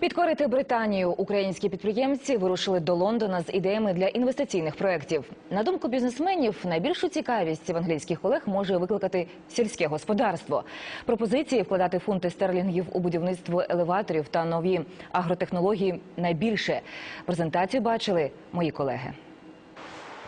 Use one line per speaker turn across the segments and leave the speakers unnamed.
Підкорити Британію українські підприємці вирушили до Лондона з ідеями для інвестиційних проєктів. На думку бізнесменів, найбільшу цікавість в англійських колег може викликати сільське господарство. Пропозиції вкладати фунти стерлінгів у будівництво елеваторів та нові агротехнології найбільше. Презентацію бачили мої колеги.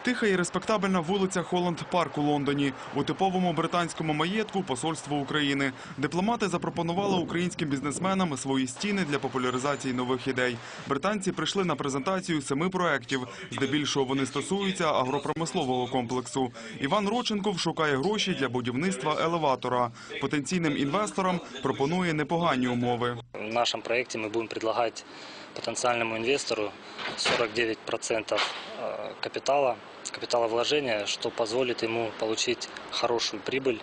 Тиха і респектабельна вулиця Холланд Парк у Лондоні. У типовому британському маєтку посольство України. Дипломати запропонували українським бізнесменам свої стіни для популяризації нових ідей. Британці прийшли на презентацію семи проєктів. Здебільшого вони стосуються агропромислового комплексу. Іван Роченков шукає гроші для будівництва елеватора. Потенційним інвесторам пропонує непогані умови.
В нашем проекте мы будем предлагать потенциальному инвестору 49% э, капитала, капиталовложения, что позволит ему получить хорошую прибыль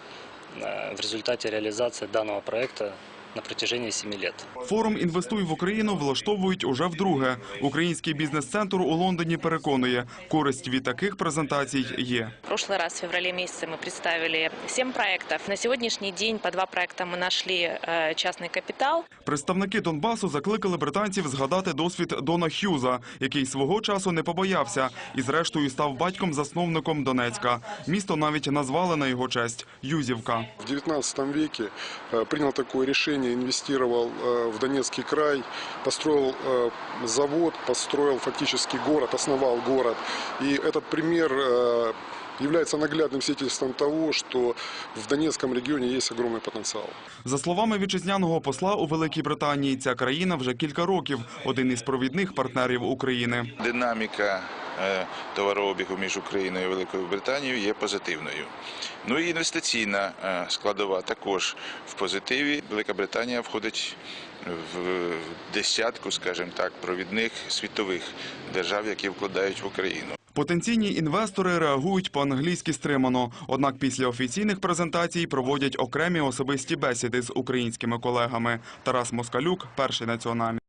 э, в результате реализации данного проекта на протяжении 7 лет.
Форум «Інвестуй в Україну» влаштовують уже вдруге. Український бізнес-центр у Лондоні переконує, користь від таких презентацій є.
В прошлый раз, в феврале месяце, мы представили 7 проектов. На сегодняшний день по два проекта мы нашли э, частный капитал.
Представники Донбасу закликали британців згадати досвід Дона Х'юза, який свого часу не побоявся і зрештою став батьком-засновником Донецька. Місто навіть назвали на його честь – Юзівка.
В 19 веке э, принял такое решение, инвестировал э, в Донецкий край, построил э, завод, построил фактически город, основал город. И этот пример э, является наглядным свидетельством того, что в Донецком регионе есть огромный потенциал.
За словами вітчизняного посла у Великій Британії, ця країна вже кілька років один із провідних партнерів України.
Динаміка е, товарообігу між Україною і Великою Британією є позитивною. Ну і інвестиційна е, складова також в позитиві. Велика Британія входить в десятку, скажімо так, провідних світових держав, які вкладають в Україну.
Потенційні інвестори реагують по-англійськи стримано. Однак після офіційних презентацій проводять окремі особисті бесіди з українськими колегами. Тарас Москалюк, перший національний.